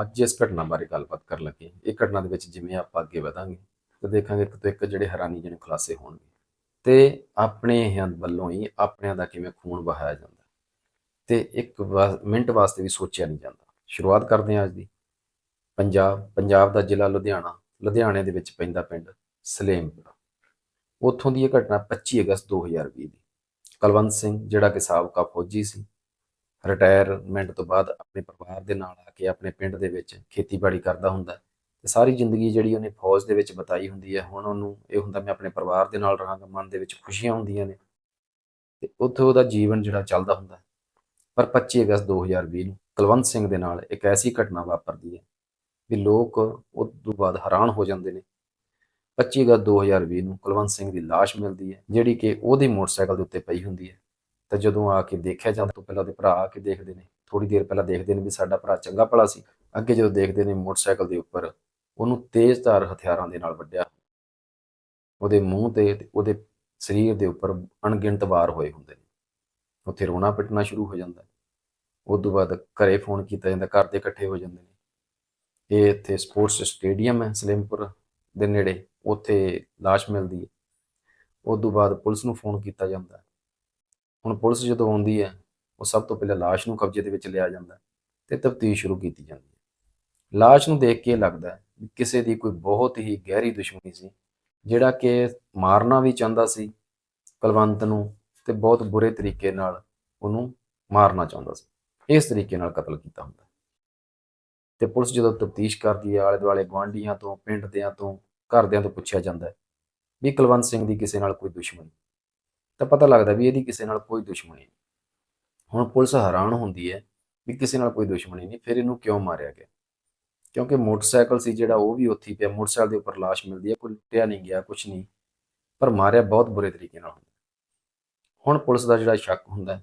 ਅੱਜ ਇਸ ਘਟਨਾ ਬਾਰੇ ਗੱਲਬਾਤ ਕਰਨ ਲੱਗੇ ਇਹ ਘਟਨਾ ਦੇ ਵਿੱਚ ਜਿਵੇਂ ਆਪਾਂ ਅੱਗੇ ਵਧਾਂਗੇ, ਤੇ ਦੇਖਾਂਗੇ ਇੱਕ ਤੋਂ ਇੱਕ ਜਿਹੜੇ ਹੈਰਾਨੀਜਨਕ ਖੁਲਾਸੇ ਹੋਣਗੇ। ਤੇ ਆਪਣੇ ਹਿਆਂ ਵੱਲੋਂ ਹੀ ਆਪਣਿਆਂ ਦਾ ਕਿਵੇਂ ਖੂਨ ਵਹਾਇਆ ਜਾਂਦਾ। ਤੇ ਇੱਕ ਵਾ- ਮਿੰਟ ਵਾਸਤੇ ਵੀ ਸੋਚਿਆ ਨਹੀਂ ਜਾਂਦਾ। ਸ਼ੁਰੂਆਤ ਕਰਦੇ ਹਾਂ ਅੱਜ ਦੀ। ਪੰਜਾਬ ਪੰਜਾਬ ਦਾ ਜ਼ਿਲ੍ਹਾ ਲੁਧਿਆਣਾ। ਲੁਧਿਆਣੇ ਦੇ ਵਿੱਚ ਪੈਂਦਾ ਪਿੰਡ ਸਲੇਮਪੁਰ। ਉੱਥੋਂ ਦੀ ਇਹ ਘਟਨਾ 25 ਅਗਸਤ 2020 ਦੀ। ਕੁਲਵੰਤ ਸਿੰਘ, ਜਿਹੜਾ ਕਿ ਸਾਬਕਾ ਫੌਜੀ ਸੀ ਰਿਟਾਇਰਮੈਂਟ ਤੋਂ ਬਾਅਦ ਆਪਣੇ ਪਰਿਵਾਰ ਦੇ ਨਾਲ ਆ ਕੇ ਆਪਣੇ ਪਿੰਡ ਦੇ ਵਿੱਚ ਖੇਤੀਬਾੜੀ ਕਰਦਾ ਹੁੰਦਾ ਹੈ ਤੇ ਸਾਰੀ ਜ਼ਿੰਦਗੀ ਜਿਹੜੀ ਉਹਨੇ ਫੌਜ ਦੇ ਵਿੱਚ ਬਤਾਈ ਹੁੰਦੀ ਹੈ, ਹੁਣ ਉਹਨੂੰ ਇਹ ਹੁੰਦਾ ਮੈਂ ਆਪਣੇ ਪਰਿਵਾਰ ਦੇ ਨਾਲ ਰਹਾਂਗਾ ਮਨ ਦੇ ਵਿੱਚ ਖੁਸ਼ੀਆਂ ਹੁੰਦੀਆਂ ਨੇ ਤੇ ਉੱਥੇ ਉਹਦਾ ਜੀਵਨ ਜਿਹੜਾ ਚੱਲਦਾ ਹੁੰਦਾ ਪਰ 25 ਅਗਸਤ 2020 ਨੂੰ ਕੁਲਵੰਤ ਸਿੰਘ ਦੇ ਨਾਲ ਇੱਕ ਐਸੀ ਘਟਨਾ ਵਾਪਰਦੀ ਹੈ ਵੀ ਲੋਕ ਉਸ ਤੋਂ ਬਾਅਦ ਹੈਰਾਨ ਹੋ ਜਾਂਦੇ ਨੇ। 25 ਅਗਸਤ 2020 ਨੂੰ ਕੁਲਵੰਤ ਸਿੰਘ ਦੀ ਲਾਸ਼ ਮਿਲਦੀ ਹੈ, ਜਿਹੜੀ ਕਿ ਉਹਦੇ ਮੋਟਰਸਾਈਕਲ ਦੇ ਉੱਤੇ ਪਈ ਹੁੰਦੀ ਹੈ। ਤਾਂ ਜਦੋਂ ਆ ਕੇ ਦੇਖਿਆ ਜਾਂਦਾ ਤੋਂ ਪਹਿਲਾਂ ਉਹਦੇ ਭਰਾ ਆ ਕੇ ਦੇਖਦੇ ਨੇ ਥੋੜੀ ਦੇਰ ਪਹਿਲਾਂ ਦੇਖਦੇ ਨੇ ਵੀ ਸਾਡਾ ਭਰਾ ਚੰਗਾ ਭਲਾ ਸੀ। ਅੱਗੇ ਜਦੋਂ ਦੇਖਦੇ ਨੇ ਮੋਟਰਸਾਈਕਲ ਦੇ ਉੱਪਰ, ਉਹਨੂੰ ਤੇਜ਼ਧਾਰ ਹਥਿਆਰਾਂ ਦੇ ਨਾਲ ਵੱਢਿਆ। ਉਹਦੇ ਮੂੰਹ ਤੇ ਉਹਦੇ ਸਰੀਰ ਦੇ ਉੱਪਰ ਅਣਗਿਣਤ ਵਾਰ ਹੋਏ ਹੁੰਦੇ ਨੇ। ਉੱਥੇ ਰੋਣਾ ਪਿੱਟਣਾ ਸ਼ੁਰੂ ਹੋ ਜਾਂਦਾ ਉਸ ਤੋਂ ਬਾਅਦ ਘਰੇ ਫੋਨ ਕੀਤਾ ਜਾਂਦਾ, ਘਰ ਦੇ ਇਕੱਠੇ ਹੋ ਜਾਂਦੇ ਨੇ। ਇਹ ਇੱਥੇ ਸਪੋਰਟਸ ਸਟੇਡੀਅਮ ਹੈ, ਸਲਿਮਪੁਰ ਦੇ ਨੇੜੇ। ਉੱਥੇ ਲਾਸ਼ ਮਿਲਦੀ ਹੈ। ਉਸ ਤੋਂ ਬਾਅਦ ਪੁਲਿਸ ਨੂੰ ਫੋਨ ਕੀਤਾ ਜਾਂਦਾ ਹੁਣ ਪੁਲਿਸ ਜਦੋਂ ਆਉਂਦੀ ਹੈ, ਉਹ ਸਭ ਤੋਂ ਪਹਿਲਾਂ ਲਾਸ਼ ਨੂੰ ਕਬਜ਼ੇ ਦੇ ਵਿੱਚ ਲਿਆ ਜਾਂਦਾ ਹੈ ਤੇ ਤਫਤੀਸ਼ ਸ਼ੁਰੂ ਕੀਤੀ ਜਾਂਦੀ ਹੈ ਲਾਸ਼ ਨੂੰ ਦੇਖ ਕੇ ਇਹ ਲੱਗਦਾ ਹੈ ਵੀ ਕਿਸੇ ਦੀ ਕੋਈ ਬਹੁਤ ਹੀ ਗਹਿਰੀ ਦੁਸ਼ਮਣੀ ਸੀ, ਜਿਹੜਾ ਕਿ ਮਾਰਨਾ ਵੀ ਚਾਹੁੰਦਾ ਸੀ, ਕੁਲਵੰਤ ਨੂੰ ਤੇ ਬਹੁਤ ਬੁਰੇ ਤਰੀਕੇ ਨਾਲ ਉਹਨੂੰ ਮਾਰਨਾ ਚਾਹੁੰਦਾ ਸੀ ਇਸ ਤਰੀਕੇ ਨਾਲ ਕਤਲ ਕੀਤਾ ਹੁੰਦਾ ਹੈ। ਤੇ ਪੁਲਿਸ ਜਦੋਂ ਤਫਤੀਸ਼ ਕਰਦੀ ਹੈ ਆਲੇ ਦੁਆਲੇ ਗੁਆਂਢੀਆਂ ਤੋਂ, ਪਿੰਡ ਦਿਆਂ ਤੋਂ, ਘਰਦਿਆਂ ਤੋਂ ਪੁੱਛਿਆ ਜਾਂਦਾ ਹੈ ਵੀ ਕੁਲਵੰਤ ਸਿੰਘ ਦੀ ਕਿਸੇ ਨਾਲ ਕੋਈ ਦੁਸ਼ਮਣੀ ਤਾਂ ਪਤਾ ਲੱਗਦਾ ਵੀ ਇਹਦੀ ਕਿਸੇ ਨਾਲ ਕੋਈ ਦੁਸ਼ਮਣੀ ਨਹੀਂ। ਹੁਣ ਪੁਲਿਸ ਹੈਰਾਨ ਹੁੰਦੀ ਹੈ ਵੀ ਕਿਸੇ ਨਾਲ ਕੋਈ ਦੁਸ਼ਮਣੀ ਨਹੀਂ, ਫਿਰ ਇਹਨੂੰ ਕਿਉਂ ਮਾਰਿਆ ਗਿਆ? ਕਿਉਂਕਿ ਮੋਟਰਸਾਈਕਲ ਸੀ ਜਿਹੜਾ, ਉਹ ਵੀ ਉੱਥੇ ਪਿਆ, ਮੋਟਰਸਾਈਕਲ ਦੇ ਉੱਪਰ ਲਾਸ਼ ਮਿਲਦੀ ਹੈ, ਕੋਈ ਲੁੱਟਿਆ ਨਹੀਂ ਗਿਆ ਕੁਝ ਨਹੀਂ। ਪਰ ਮਾਰਿਆ ਬਹੁਤ ਬੁਰੇ ਤਰੀਕੇ ਨਾਲ ਹੁੰਦਾ। ਹੁਣ ਪੁਲਿਸ ਦਾ ਜਿਹੜਾ ਸ਼ੱਕ ਹੁੰਦਾ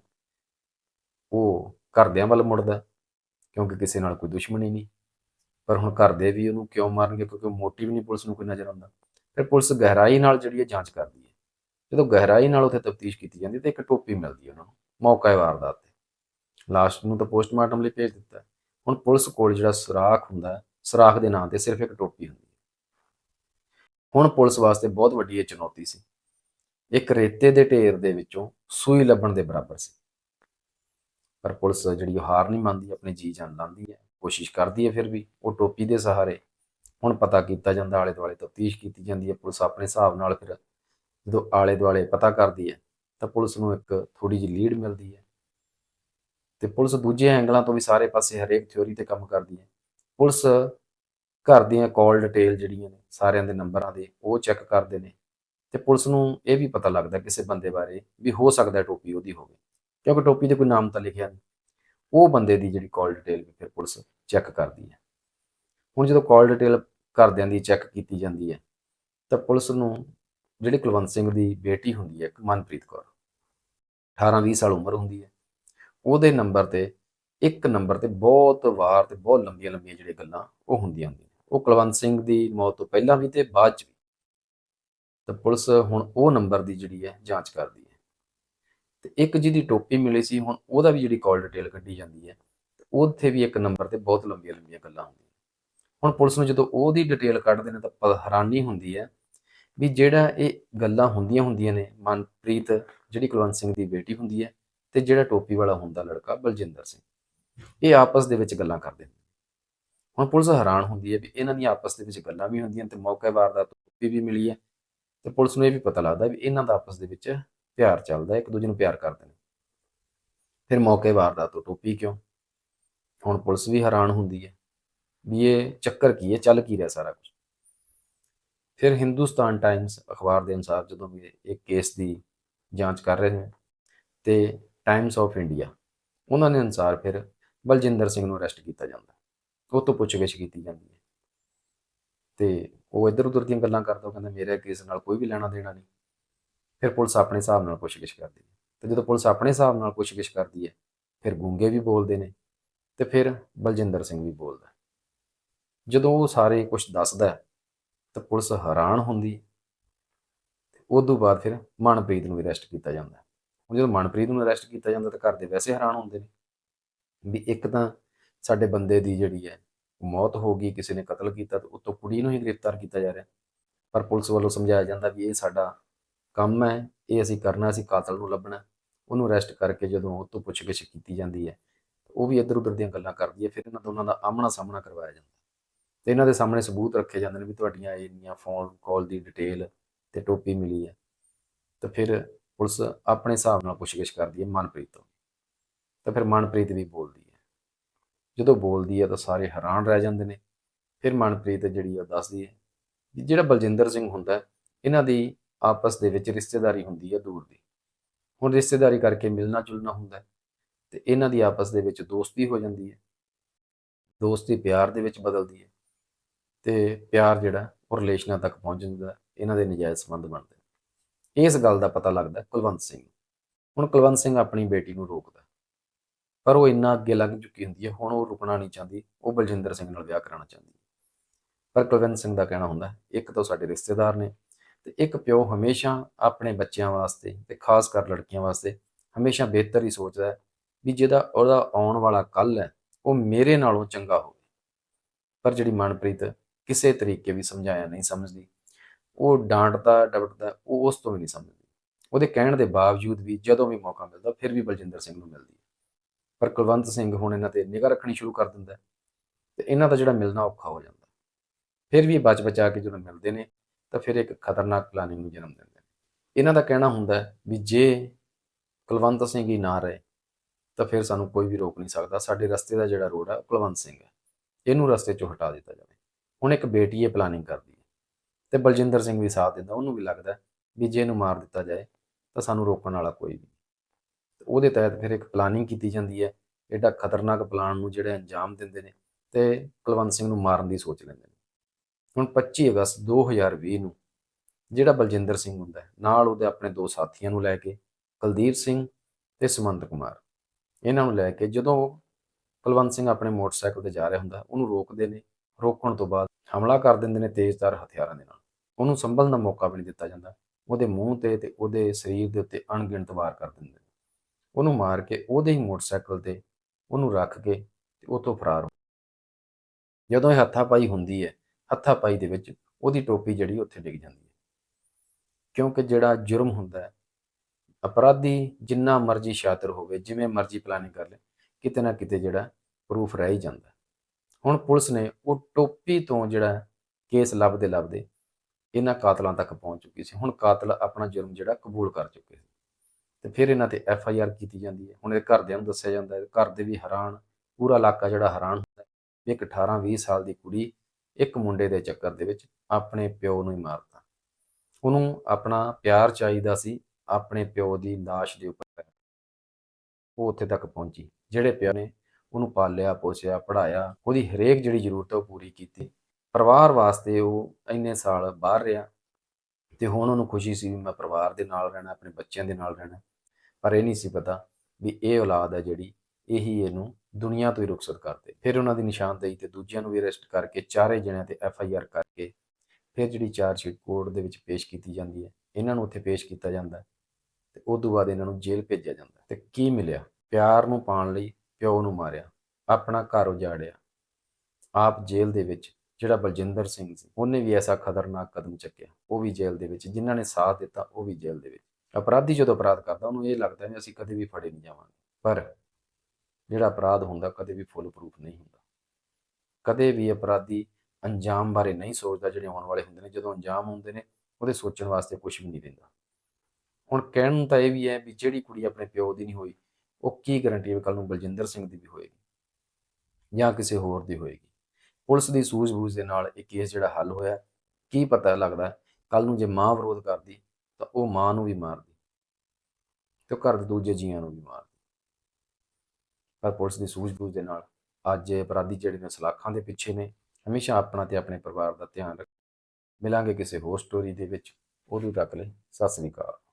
ਉਹ ਘਰਦਿਆਂ ਵੱਲ ਮੁੜਦਾ ਕਿਉਂਕਿ ਕਿਸੇ ਨਾਲ ਕੋਈ ਦੁਸ਼ਮਣੀ ਨਹੀਂ। ਪਰ ਹੁਣ ਘਰਦੇ ਵੀ ਉਹਨੂੰ ਕਿਉਂ ਮਾਰਨਗੇ, ਕਿਉਂਕਿ ਮੋਟਿਵ ਨਹੀਂ, ਪੁਲਿਸ ਨੂੰ ਕੋਈ ਨਜ਼ਰ ਆਉਂਦਾ। ਫਿਰ ਪੁਲਿਸ ਗਹਿਰਾਈ ਨਾਲ ਜਿਹੜੀ ਹੈ ਜਾਂਚ ਕਰਦੀ ਜਦੋਂ ਗਹਿਰਾਈ ਨਾਲ ਉੱਥੇ ਤਫਤੀਸ਼ ਕੀਤੀ ਜਾਂਦੀ ਤੇ ਇੱਕ ਟੋਪੀ ਮਿਲਦੀ ਹੈ ਉਹਨਾਂ ਨੂੰ ਮੌਕਾ ਵਾਰਦਾਤ ਤੇ। ਲਾਸ਼ ਨੂੰ ਤਾਂ ਪੋਸਟਮਾਰਟਮ ਲਈ ਭੇਜ ਦਿੱਤਾ ਹੁਣ ਪੁਲਿਸ ਕੋਲ ਜਿਹੜਾ ਸੁਰਾਖ ਹੁੰਦਾ ਹੈ, ਸੁਰਾਖ ਦੇ ਨਾਂ ਤੇ ਸਿਰਫ ਇੱਕ ਟੋਪੀ ਹੁੰਦੀ ਹੈ। ਹੁਣ ਪੁਲਿਸ ਵਾਸਤੇ ਬਹੁਤ ਵੱਡੀ ਇਹ ਚੁਣੌਤੀ ਸੀ। ਇੱਕ ਰੇਤੇ ਦੇ ਢੇਰ ਦੇ ਵਿੱਚੋਂ ਸੂਈ ਲੱਭਣ ਦੇ ਬਰਾਬਰ ਸੀ। ਪਰ ਪੁਲਿਸ ਜਿਹੜੀ ਉਹ ਹਾਰ ਨਹੀਂ ਮੰਨਦੀ ਆਪਣੇ ਜੀ ਜਾਨ ਲਾਉਂਦੀ ਹੈ ਕੋਸ਼ਿਸ਼ ਕਰਦੀ ਹੈ ਫਿਰ ਵੀ ਉਹ ਟੋਪੀ ਦੇ ਸਹਾਰੇ। ਹੁਣ ਪਤਾ ਕੀਤਾ ਜਾਂਦਾ ਆਲੇ ਦੁਆਲੇ ਤਫਤੀਸ਼ ਕੀਤੀ ਜਾਂਦੀ ਹੈ ਪੁਲਿਸ ਆਪਣੇ ਹਿਸਾਬ ਨਾਲ ਫਿਰ ਜਦੋਂ ਆਲੇ ਦੁਆਲੇ ਪਤਾ ਕਰਦੀ ਹੈ, ਤਾਂ ਪੁਲਿਸ ਨੂੰ ਇੱਕ ਥੋੜੀ ਜਿਹੀ ਲੀਡ ਮਿਲਦੀ ਹੈ। ਤੇ ਪੁਲਿਸ ਦੂਜੇ ਐਂਗਲਾਂ ਤੋਂ ਵੀ ਸਾਰੇ ਪਾਸੇ ਹਰੇਕ ਥਿਉਰੀ ਤੇ ਕੰਮ ਕਰਦੀ ਹੈ। ਪੁਲਿਸ ਘਰ ਦੀਆਂ ਕਾਲ ਡਿਟੇਲ ਜਿਹੜੀਆਂ ਨੇ, ਸਾਰਿਆਂ ਦੇ ਨੰਬਰਾਂ ਦੇ, ਉਹ ਚੈੱਕ ਕਰਦੇ ਨੇ। ਤੇ ਪੁਲਿਸ ਨੂੰ ਇਹ ਵੀ ਪਤਾ ਲੱਗਦਾ ਕਿਸੇ ਬੰਦੇ ਬਾਰੇ ਵੀ ਹੋ ਸਕਦਾ ਟੋਪੀ ਉਹਦੀ ਹੋਵੇ। ਕਿਉਂਕਿ ਟੋਪੀ ਤੇ ਕੋਈ ਨਾਮ ਤਾਂ ਲਿਖਿਆ ਨਹੀਂ। ਉਹ ਬੰਦੇ ਦੀ ਜਿਹੜੀ ਕਾਲ ਡਿਟੇਲ ਵੀ ਫਿਰ ਪੁਲਿਸ ਚੈੱਕ ਕਰਦੀ ਹੈ। ਹੁਣ ਜਦੋਂ ਕਾਲ ਡਿਟੇਲ ਘਰਦਿਆਂ ਦੀ ਚੈੱਕ ਕੀਤੀ ਜਾਂਦੀ ਹੈ, ਤਾਂ ਪੁਲਿਸ ਨੂੰ ਜਿਹੜੀ ਕੁਲਵੰਤ ਸਿੰਘ ਦੀ ਬੇਟੀ ਹੁੰਦੀ ਹੈ, ਇੱਕ ਮਨਪ੍ਰੀਤ ਕੌਰ 18-20 ਸਾਲ ਉਮਰ ਹੁੰਦੀ ਹੈ। ਉਹਦੇ ਨੰਬਰ ਤੇ, ਇੱਕ ਨੰਬਰ ਤੇ ਬਹੁਤ ਵਾਰ ਤੇ ਬਹੁਤ ਲੰਬੀਆਂ ਲੰਬੀਆਂ ਜਿਹੜੀਆਂ ਗੱਲਾਂ ਉਹ ਹੁੰਦੀਆਂ ਹੁੰਦੀਆਂ ਉਹ ਕੁਲਵੰਤ ਸਿੰਘ ਦੀ ਮੌਤ ਤੋਂ ਪਹਿਲਾਂ ਵੀ ਤੇ ਬਾਅਦ ਚ ਵੀ। ਤਾਂ ਪੁਲਿਸ ਹੁਣ ਉਹ ਨੰਬਰ ਦੀ ਜਿਹੜੀ ਹੈ ਜਾਂਚ ਕਰਦੀ ਹੈ। ਤੇ ਇੱਕ ਜਿਹਦੀ ਟੋਪੀ ਮਿਲੀ ਸੀ, ਹੁਣ ਉਹਦਾ ਵੀ ਜਿਹੜੀ ਕਾਲ ਡਿਟੇਲ ਕੱਢੀ ਜਾਂਦੀ ਹੈ ਉੱਥੇ ਵੀ ਇੱਕ ਨੰਬਰ ਤੇ ਬਹੁਤ ਲੰਬੀਆਂ ਲੰਬੀਆਂ ਗੱਲਾਂ ਹੁੰਦੀਆਂ ਹੁਣ ਪੁਲਿਸ ਨੂੰ ਜਦੋਂ ਉਹਦੀ ਡਿਟੇਲ ਕੱਢਦੇ ਨੇ ਤਾਂ ਹੈਰਾਨੀ ਹੁੰਦੀ ਹੈ ਵੀ ਜਿਹੜਾ ਇਹ ਗੱਲਾਂ ਹੁੰਦੀਆਂ ਹੁੰਦੀਆਂ ਨੇ, ਮਨਪ੍ਰੀਤ ਜਿਹੜੀ ਕੁਲਵੰਤ ਸਿੰਘ ਦੀ ਬੇਟੀ ਹੁੰਦੀ ਹੈ ਤੇ ਜਿਹੜਾ ਟੋਪੀ ਵਾਲਾ ਹੁੰਦਾ ਲੜਕਾ ਬਲਜਿੰਦਰ ਸਿੰਘ, ਇਹ ਆਪਸ ਦੇ ਵਿੱਚ ਗੱਲਾਂ ਕਰਦੇ ਨੇ। ਹੁਣ ਪੁਲਿਸ ਹੈਰਾਨ ਹੁੰਦੀ ਹੈ ਵੀ ਇਹਨਾਂ ਦੀਆਂ ਆਪਸ ਦੇ ਵਿੱਚ ਗੱਲਾਂ ਵੀ ਹੁੰਦੀਆਂ ਤੇ ਮੌਕੇ ਵਾਰਦਾਤ ਟੋਪੀ ਵੀ ਮਿਲੀ ਹੈ ਤੇ ਪੁਲਿਸ ਨੂੰ ਇਹ ਵੀ ਪਤਾ ਲੱਗਦਾ ਵੀ ਇਹਨਾਂ ਦਾ ਆਪਸ ਦੇ ਵਿੱਚ ਪਿਆਰ ਚੱਲਦਾ, ਇੱਕ ਦੂਜੇ ਨੂੰ ਪਿਆਰ ਕਰਦੇ ਨੇ। ਫਿਰ ਮੌਕੇ ਵਾਰਦਾਤ ਤੋਂ ਟੋਪੀ ਕਿਉਂ? ਹੁਣ ਪੁਲਿਸ ਵੀ ਹੈਰਾਨ ਹੁੰਦੀ ਹੈ ਵੀ ਇਹ ਚੱਕਰ ਕੀ ਹੈ, ਚੱਲ ਕੀ ਰਿਹਾ ਸਾਰਾ ਕੁਝ ਫਿਰ ਹਿੰਦੁਸਤਾਨ ਟਾਈਮਸ ਅਖਬਾਰ ਦੇ ਅਨੁਸਾਰ ਜਦੋਂ ਵੀ ਇਹ ਕੇਸ ਦੀ ਜਾਂਚ ਕਰ ਰਹੇ ਨੇ ਤੇ ਟਾਈਮਸ ਆਫ ਇੰਡੀਆ ਉਹਨਾਂ ਦੇ ਅਨੁਸਾਰ ਫਿਰ ਬਲਜਿੰਦਰ ਸਿੰਘ ਨੂੰ ਅਰੈਸਟ ਕੀਤਾ ਜਾਂਦਾ ਉਹ ਤੋਂ ਪੁੱਛਗਿੱਛ ਕੀਤੀ ਜਾਂਦੀ ਹੈ। ਤੇ ਉਹ ਇੱਧਰ ਉੱਧਰ ਦੀਆਂ ਗੱਲਾਂ ਕਰਦਾ, ਉਹ ਕਹਿੰਦਾ, ਮੇਰੇ ਕੇਸ ਨਾਲ ਕੋਈ ਵੀ ਲੈਣਾ ਦੇਣਾ ਨਹੀਂ। ਫਿਰ ਪੁਲਿਸ ਆਪਣੇ ਹਿਸਾਬ ਨਾਲ ਪੁੱਛਗਿੱਛ ਕਰਦੀ ਹੈ। ਤੇ ਜਦੋਂ ਪੁਲਿਸ ਆਪਣੇ ਹਿਸਾਬ ਨਾਲ ਪੁੱਛਗਿੱਛ ਕਰਦੀ ਹੈ, ਫਿਰ ਗੂੰਗੇ ਵੀ ਬੋਲਦੇ ਨੇ ਤੇ ਫਿਰ ਬਲਜਿੰਦਰ ਸਿੰਘ ਵੀ ਬੋਲਦਾ ਜਦੋਂ ਉਹ ਸਾਰੇ ਕੁਝ ਦੱਸਦਾ ਤਾਂ ਪੁਲਿਸ ਹੈਰਾਨ ਹੁੰਦੀ ਹੈ। ਤੇ ਉਸ ਤੋਂ ਬਾਅਦ ਫਿਰ ਮਨਪ੍ਰੀਤ ਨੂੰ ਵੀ ਅਰੈਸਟ ਕੀਤਾ ਜਾਂਦਾ ਹੁਣ ਜਦੋਂ ਮਨਪ੍ਰੀਤ ਨੂੰ ਅਰੈਸਟ ਕੀਤਾ ਜਾਂਦਾ ਤਾਂ ਘਰ ਦੇ ਵੈਸੇ ਹੈਰਾਨ ਹੁੰਦੇ ਨੇ ਵੀ ਇੱਕ ਤਾਂ ਸਾਡੇ ਬੰਦੇ ਦੀ ਜਿਹੜੀ ਹੈ ਮੌਤ ਹੋ ਗਈ, ਕਿਸੇ ਨੇ ਕਤਲ ਕੀਤਾ ਤਾਂ ਉਤੋਂ ਕੁੜੀ ਨੂੰ ਹੀ ਗ੍ਰਿਫਤਾਰ ਕੀਤਾ ਜਾ ਰਿਹਾ। ਪਰ ਪੁਲਿਸ ਵੱਲੋਂ ਸਮਝਾਇਆ ਜਾਂਦਾ ਵੀ ਇਹ ਸਾਡਾ ਕੰਮ ਹੈ, ਇਹ ਅਸੀਂ ਕਰਨਾ, ਅਸੀਂ ਕਾਤਲ ਨੂੰ ਲੱਭਣਾ ਉਹਨੂੰ ਅਰੈਸਟ ਕਰਕੇ ਜਦੋਂ ਉਹ ਤੋਂ ਪੁੱਛਗਿੱਛ ਕੀਤੀ ਜਾਂਦੀ ਹੈ, ਉਹ ਵੀ ਇੱਧਰ ਉੱਧਰ ਦੀਆਂ ਗੱਲਾਂ ਕਰਦੀ ਹੈ, ਫਿਰ ਇਹਨਾਂ ਦੋਨਾਂ ਦਾ ਆਮਣਾ ਸਾਹਮਣਾ ਕਰਵਾਇਆ ਜਾਂਦਾ ਤੇ ਇਹਨਾਂ ਦੇ ਸਾਹਮਣੇ ਸਬੂਤ ਰੱਖੇ ਜਾਂਦੇ ਨੇ ਵੀ ਤੁਹਾਡੀਆਂ ਇੰਨੀਆਂ ਫੋਨ ਕਾਲ ਦੀ ਡਿਟੇਲ ਤੇ ਟੋਪੀ ਮਿਲੀ ਹੈ। ਤਾਂ ਫਿਰ ਪੁਲਿਸ ਆਪਣੇ ਹਿਸਾਬ ਨਾਲ ਪੁੱਛਗਿੱਛ ਕਰਦੀ ਹੈ ਮਨਪ੍ਰੀਤ ਤੋਂ। ਤਾਂ ਫਿਰ ਮਨਪ੍ਰੀਤ ਵੀ ਬੋਲਦੀ ਹੈ। ਜਦੋਂ ਬੋਲਦੀ ਹੈ ਤਾਂ ਸਾਰੇ ਹੈਰਾਨ ਰਹਿ ਜਾਂਦੇ ਨੇ। ਫਿਰ ਮਨਪ੍ਰੀਤ ਜਿਹੜੀ ਆ ਦੱਸਦੀ ਹੈ ਵੀ ਜਿਹੜਾ ਬਲਜਿੰਦਰ ਸਿੰਘ ਹੁੰਦਾ ਇਹਨਾਂ ਦੀ ਆਪਸ ਦੇ ਵਿੱਚ ਰਿਸ਼ਤੇਦਾਰੀ ਹੁੰਦੀ ਹੈ ਦੂਰ ਦੀ। ਹੁਣ ਰਿਸ਼ਤੇਦਾਰੀ ਕਰਕੇ ਮਿਲਣਾ ਜੁਲਣਾ ਹੁੰਦਾ ਹੈ ਤੇ ਇਹਨਾਂ ਦੀ ਆਪਸ ਦੇ ਵਿੱਚ ਦੋਸਤੀ ਹੋ ਜਾਂਦੀ ਹੈ। ਦੋਸਤੀ ਪਿਆਰ ਦੇ ਵਿੱਚ ਬਦਲਦੀ ਹੈ। ਤੇ ਪਿਆਰ ਜਿਹੜਾ ਉਹ ਰਿਲੇਸ਼ਨਾਂ ਤੱਕ ਪਹੁੰਚ ਜਾਂਦਾ, ਇਹਨਾਂ ਦੇ ਨਜਾਇਜ਼ ਸੰਬੰਧ ਬਣਦੇ ਇਸ ਗੱਲ ਦਾ ਪਤਾ ਲੱਗਦਾ ਕੁਲਵੰਤ ਸਿੰਘ ਹੁਣ ਕੁਲਵੰਤ ਸਿੰਘ ਆਪਣੀ ਬੇਟੀ ਨੂੰ ਰੋਕਦਾ। ਪਰ ਉਹ ਇੰਨਾ ਅੱਗੇ ਲੰਘ ਚੁੱਕੀ ਹੁੰਦੀ ਹੈ, ਹੁਣ ਉਹ ਰੁਕਣਾ ਨਹੀਂ ਚਾਹੁੰਦੀ, ਉਹ ਬਲਜਿੰਦਰ ਸਿੰਘ ਨਾਲ ਵਿਆਹ ਕਰਾਉਣਾ ਚਾਹੁੰਦੀ ਪਰ ਕੁਲਵੰਤ ਸਿੰਘ ਦਾ ਕਹਿਣਾ ਹੁੰਦਾ, ਇੱਕ ਤਾਂ ਸਾਡੇ ਰਿਸ਼ਤੇਦਾਰ ਨੇ ਤੇ ਇੱਕ ਪਿਓ ਹਮੇਸ਼ਾ ਆਪਣੇ ਬੱਚਿਆਂ ਵਾਸਤੇ ਤੇ ਖਾਸ ਕਰ ਲੜਕੀਆਂ ਵਾਸਤੇ ਹਮੇਸ਼ਾ ਬਿਹਤਰ ਹੀ ਸੋਚਦਾ ਹੈ ਵੀ ਜਿਹਦਾ ਉਹਦਾ ਆਉਣ ਵਾਲਾ ਕੱਲ ਹੈ, ਉਹ ਮੇਰੇ ਨਾਲੋਂ ਚੰਗਾ ਹੋਵੇ। ਪਰ ਜਿਹੜੀ ਮਨਪ੍ਰੀਤ ਕਿਸੇ ਤਰੀਕੇ ਵੀ ਸਮਝਾਇਆ ਨਹੀਂ ਸਮਝਦੀ। ਉਹ ਡਾਂਟਦਾ ਡਬਟਦਾ ਉਹ ਉਸ ਤੋਂ ਵੀ ਨਹੀਂ ਸਮਝਦੀ। ਉਹਦੇ ਕਹਿਣ ਦੇ ਬਾਵਜੂਦ ਵੀ ਜਦੋਂ ਵੀ ਮੌਕਾ ਮਿਲਦਾ, ਫਿਰ ਵੀ ਬਲਜਿੰਦਰ ਸਿੰਘ ਨੂੰ ਮਿਲਦੀ ਹੈ। ਪਰ ਕੁਲਵੰਤ ਸਿੰਘ ਹੁਣ ਇਹਨਾਂ ਤੇ ਨਿਗਾਹ ਰੱਖਣੀ ਸ਼ੁਰੂ ਕਰ ਦਿੰਦਾ ਹੈ ਤੇ ਇਹਨਾਂ ਦਾ ਜਿਹੜਾ ਮਿਲਣਾ ਔਖਾ ਹੋ ਜਾਂਦਾ ਫਿਰ ਵੀ ਬਚ ਬਚਾ ਕੇ ਜਦੋਂ ਮਿਲਦੇ ਨੇ, ਤਾਂ ਫਿਰ ਇੱਕ ਖਤਰਨਾਕ ਪਲਾਨਿੰਗ ਨੂੰ ਜਨਮ ਦਿੰਦੇ ਨੇ। ਇਹਨਾਂ ਦਾ ਕਹਿਣਾ ਹੁੰਦਾ ਵੀ ਜੇ ਕੁਲਵੰਤ ਸਿੰਘ ਹੀ ਨਾ ਰਹੇ, ਤਾਂ ਫਿਰ ਸਾਨੂੰ ਕੋਈ ਵੀ ਰੋਕ ਨਹੀਂ ਸਕਦਾ। ਸਾਡੇ ਰਸਤੇ ਦਾ ਜਿਹੜਾ ਰੋਡ ਹੈ ਉਹ ਕੁਲਵੰਤ ਸਿੰਘ ਹੈ। ਇਹਨੂੰ ਰਸਤੇ ਚੋਂ ਹਟਾ ਦਿੱਤਾ ਜਾਵੇ। ਹੁਣ ਇੱਕ ਬੇਟੀ ਇਹ ਪਲਾਨਿੰਗ ਕਰਦੀ ਹੈ ਤੇ ਬਲਜਿੰਦਰ ਸਿੰਘ ਵੀ ਸਾਥ ਦਿੰਦਾ, ਉਹਨੂੰ ਵੀ ਲੱਗਦਾ ਵੀ ਜੇ ਇਹਨੂੰ ਮਾਰ ਦਿੱਤਾ ਜਾਏ ਤਾਂ ਸਾਨੂੰ ਰੋਕਣ ਵਾਲਾ ਕੋਈ ਨਹੀਂ। ਉਹਦੇ ਤਹਿਤ ਫਿਰ ਇੱਕ ਪਲਾਨਿੰਗ ਕੀਤੀ ਜਾਂਦੀ ਹੈ ਐਡਾ ਖਤਰਨਾਕ ਪਲਾਨ ਨੂੰ ਜਿਹੜੇ ਅੰਜਾਮ ਦਿੰਦੇ ਨੇ ਤੇ ਕੁਲਵੰਤ ਸਿੰਘ ਨੂੰ ਮਾਰਨ ਦੀ ਸੋਚ ਲੈਂਦੇ ਨੇ। ਹੁਣ 25 ਅਗਸਤ 2020 ਨੂੰ ਜਿਹੜਾ ਬਲਜਿੰਦਰ ਸਿੰਘ ਹੁੰਦਾ ਨਾਲ ਉਹਦੇ ਆਪਣੇ ਦੋ ਸਾਥੀਆਂ ਨੂੰ ਲੈ ਕੇ ਕੁਲਦੀਪ ਸਿੰਘ ਤੇ ਸੁਮੰਤ ਕੁਮਾਰ। ਇਹਨਾਂ ਨੂੰ ਲੈ ਕੇ ਜਦੋਂ ਕੁਲਵੰਤ ਸਿੰਘ ਆਪਣੇ ਮੋਟਰਸਾਈਕਲ ਤੇ ਜਾ ਰਿਹਾ ਹੁੰਦਾ, ਉਹਨੂੰ ਰੋਕਦੇ ਨੇ ਰੋਕਣ ਤੋਂ ਬਾਅਦ ਹਮਲਾ ਕਰ ਦਿੰਦੇ ਨੇ ਤੇਜ਼ਧਾਰ ਹਥਿਆਰਾਂ ਦੇ ਨਾਲ। ਉਹਨੂੰ ਸੰਭਲਣ ਦਾ ਮੌਕਾ ਵੀ ਨਹੀਂ ਦਿੱਤਾ ਜਾਂਦਾ। ਉਹਦੇ ਮੂੰਹ ਤੇ ਤੇ ਉਹਦੇ ਸਰੀਰ ਦੇ ਉੱਤੇ ਅਣਗਿਣਤ ਵਾਰ ਕਰ ਦਿੰਦੇ ਨੇ। ਉਹਨੂੰ ਮਾਰ ਕੇ ਉਹਦੇ ਹੀ ਮੋਟਰਸਾਈਕਲ ਤੇ ਉਹਨੂੰ ਰੱਖ ਕੇ ਤੇ ਉਹ ਤੋਂ ਫਰਾਰ ਹੋ ਜਦੋਂ ਇਹ ਹੱਥਾਪਾਈ ਹੁੰਦੀ ਹੈ, ਹੱਥਾਪਾਈ ਦੇ ਵਿੱਚ ਉਹਦੀ ਟੋਪੀ ਜਿਹੜੀ ਉੱਥੇ ਡਿੱਗ ਜਾਂਦੀ ਹੈ। ਕਿਉਂਕਿ ਜਿਹੜਾ ਜੁਰਮ ਹੁੰਦਾ ਹੈ, ਅਪਰਾਧੀ ਜਿੰਨਾ ਮਰਜ਼ੀ ਸ਼ਾਤਰ ਹੋਵੇ, ਜਿਵੇਂ ਮਰਜ਼ੀ ਪਲਾਨਿੰਗ ਕਰ ਲੇ, ਕਿਤੇ ਨਾ ਕਿਤੇ ਜਿਹੜਾ ਪ੍ਰੂਫ ਰਹਿ ਹੀ ਜਾਂਦਾ। ਹੁਣ ਪੁਲਿਸ ਨੇ ਉਹ ਟੋਪੀ ਤੋਂ ਜਿਹੜਾ ਕੇਸ ਲੱਭਦੇ ਲੱਭਦੇ ਇਹਨਾਂ ਕਾਤਲਾਂ ਤੱਕ ਪਹੁੰਚ ਚੁੱਕੀ ਸੀ। ਹੁਣ ਕਾਤਲ ਆਪਣਾ ਜੁਰਮ ਜਿਹੜਾ ਕਬੂਲ ਕਰ ਚੁੱਕੇ ਸੀ। ਤੇ ਫਿਰ ਇਹਨਾਂ ਤੇ ਐਫ ਆਈ ਆਰ ਕੀਤੀ ਜਾਂਦੀ ਹੈ। ਹੁਣ ਇਹ ਘਰਦਿਆਂ ਨੂੰ ਦੱਸਿਆ ਜਾਂਦਾ ਹੈ, ਘਰ ਦੇ ਵੀ ਹੈਰਾਨ, ਪੂਰਾ ਇਲਾਕਾ ਜਿਹੜਾ ਹੈਰਾਨ ਹੁੰਦਾ ਹੈ ਇੱਕ 18 20 ਸਾਲ ਦੀ ਕੁੜੀ ਇੱਕ ਮੁੰਡੇ ਦੇ ਚੱਕਰ ਦੇ ਵਿੱਚ ਆਪਣੇ ਪਿਓ ਨੂੰ ਹੀ ਮਾਰਤਾ। ਉਹਨੂੰ ਆਪਣਾ ਪਿਆਰ ਚਾਹੀਦਾ ਸੀ, ਆਪਣੇ ਪਿਓ ਦੀ ਲਾਸ਼ ਦੇ ਉੱਪਰ। ਉਹ ਉੱਥੇ ਤੱਕ ਪਹੁੰਚੀ। ਜਿਹੜੇ ਪਿਓ ਨੇ ਉਹਨੂੰ ਪਾਲਿਆ, ਪੋਸਿਆ ਪੜਾਇਆ ਉਹਦੀ ਹਰੇਕ ਜਿਹੜੀ ਜ਼ਰੂਰਤ ਹੈ ਉਹ ਪੂਰੀ ਕੀਤੀ। ਪਰਿਵਾਰ ਵਾਸਤੇ ਉਹ ਇੰਨੇ ਸਾਲ ਬਾਹਰ ਰਿਹਾ ਤੇ ਹੁਣ ਉਹਨੂੰ ਖੁਸ਼ੀ ਸੀ ਵੀ ਮੈਂ ਪਰਿਵਾਰ ਦੇ ਨਾਲ ਰਹਿਣਾ, ਆਪਣੇ ਬੱਚਿਆਂ ਦੇ ਨਾਲ ਰਹਿਣਾ। ਪਰ ਇਹ ਨਹੀਂ ਸੀ ਪਤਾ ਵੀ ਇਹ ਔਲਾਦ ਹੈ ਜਿਹੜੀ, ਇਹੀ ਇਹਨੂੰ ਦੁਨੀਆ ਤੋਂ ਹੀ ਰੁਖਸਤ ਕਰਦੇ ਫਿਰ ਉਹਨਾਂ ਦੀ ਨਿਸ਼ਾਨਦੇਹੀ ਤੇ ਦੂਜਿਆਂ ਨੂੰ ਵੀ ਅਰੈਸਟ ਕਰਕੇ ਚਾਰੇ ਜਣਿਆਂ ਤੇ ਐਫ ਆਈ ਆਰ ਕਰਕੇ ਫਿਰ ਜਿਹੜੀ ਚਾਰਜ ਸ਼ੀਟ ਕੋਰਟ ਦੇ ਵਿੱਚ ਪੇਸ਼ ਕੀਤੀ ਜਾਂਦੀ ਹੈ, ਇਹਨਾਂ ਨੂੰ ਉੱਥੇ ਪੇਸ਼ ਕੀਤਾ ਜਾਂਦਾ ਹੈ ਤੇ ਉਸ ਤੋਂ ਬਾਅਦ ਇਹਨਾਂ ਨੂੰ ਜੇਲ੍ਹ ਭੇਜਿਆ ਜਾਂਦਾ ਹੈ। ਤੇ ਕੀ ਮਿਲਿਆ? ਪਿਆਰ ਨੂੰ ਪਾਉਣ ਲਈ ਪਿਓ ਨੂੰ ਮਾਰਿਆ, ਆਪਣਾ ਘਰ ਉਜਾੜਿਆ। ਆਪ ਜੇਲ੍ਹ ਦੇ ਵਿੱਚ, ਜਿਹੜਾ ਬਲਜਿੰਦਰ ਸਿੰਘ ਸੀ, ਉਹਨੇ ਵੀ ਐਸਾ ਖਤਰਨਾਕ ਕਦਮ ਚੱਕਿਆ। ਉਹ ਵੀ ਜੇਲ੍ਹ ਦੇ ਵਿੱਚ, ਜਿਨ੍ਹਾਂ ਨੇ ਸਾਥ ਦਿੱਤਾ, ਉਹ ਵੀ ਜੇਲ੍ਹ ਦੇ ਵਿੱਚ। ਅਪਰਾਧੀ ਜਦੋਂ ਅਪਰਾਧ ਕਰਦਾ, ਉਹਨੂੰ ਇਹ ਲੱਗਦਾ ਵੀ ਅਸੀਂ ਕਦੇ ਵੀ ਫੜੇ ਨਹੀਂ ਜਾਵਾਂਗੇ। ਪਰ ਜਿਹੜਾ ਅਪਰਾਧ ਹੁੰਦਾ, ਕਦੇ ਵੀ ਫੁੱਲ ਪ੍ਰੂਫ ਨਹੀਂ ਹੁੰਦਾ। ਕਦੇ ਵੀ ਅਪਰਾਧੀ ਅੰਜਾਮ ਬਾਰੇ ਨਹੀਂ ਸੋਚਦਾ, ਜਿਹੜੇ ਆਉਣ ਵਾਲੇ ਹੁੰਦੇ ਨੇ। ਜਦੋਂ ਅੰਜਾਮ ਹੁੰਦੇ ਨੇ, ਉਹਦੇ ਸੋਚਣ ਵਾਸਤੇ ਕੁਝ ਵੀ ਨਹੀਂ ਦਿੰਦਾ। ਹੁਣ ਕਹਿਣ ਨੂੰ ਤਾਂ ਇਹ ਵੀ ਹੈ ਵੀ ਜਿਹੜੀ ਕੁੜੀ ਆਪਣੇ ਪਿਓ ਦੀ ਨਹੀਂ ਹੋਈ ਉਹ ਕੀ ਗਾਰੰਟੀ ਹੈ ਕੱਲ ਨੂੰ ਬਲਜਿੰਦਰ ਸਿੰਘ ਦੀ ਵੀ ਹੋਏਗੀ ਜਾਂ ਕਿਸੇ ਹੋਰ ਦੀ ਹੋਏਗੀ? ਪੁਲਿਸ ਦੀ ਸੂਝ-ਬੂਝ ਦੇ ਨਾਲ ਇਹ ਕੇਸ ਜਿਹੜਾ ਹੱਲ ਹੋਇਆ, ਕੀ ਪਤਾ ਲੱਗਦਾ ਕੱਲ ਨੂੰ ਜੇ ਮਾਂ ਵਿਰੋਧ ਕਰਦੀ ਤਾਂ ਉਹ ਮਾਂ ਨੂੰ ਵੀ ਮਾਰਦੀ ਤੇ ਉਹ ਘਰ ਦੇ ਦੂਜੇ ਜੀਆਂ ਨੂੰ ਵੀ ਮਾਰਦੀ। ਪਰ ਪੁਲਿਸ ਦੀ ਸੂਝ-ਬੂਝ ਦੇ ਨਾਲ ਅੱਜ ਇਹ ਅਪਰਾਧੀ ਜਿਹੜੇ ਨੇ ਸਲਾਖਾਂ ਦੇ ਪਿੱਛੇ ਨੇ, ਹਮੇਸ਼ਾ ਆਪਣਾ ਤੇ ਆਪਣੇ ਪਰਿਵਾਰ ਦਾ ਧਿਆਨ ਰੱਖ ਮਿਲਾਂਗੇ ਕਿਸੇ ਹੋਰ ਸਟੋਰੀ ਦੇ ਵਿੱਚ। ਉਦੋਂ ਤੱਕ ਲਈ ਸਤਿ ਸ੍ਰੀ ਅਕਾਲ।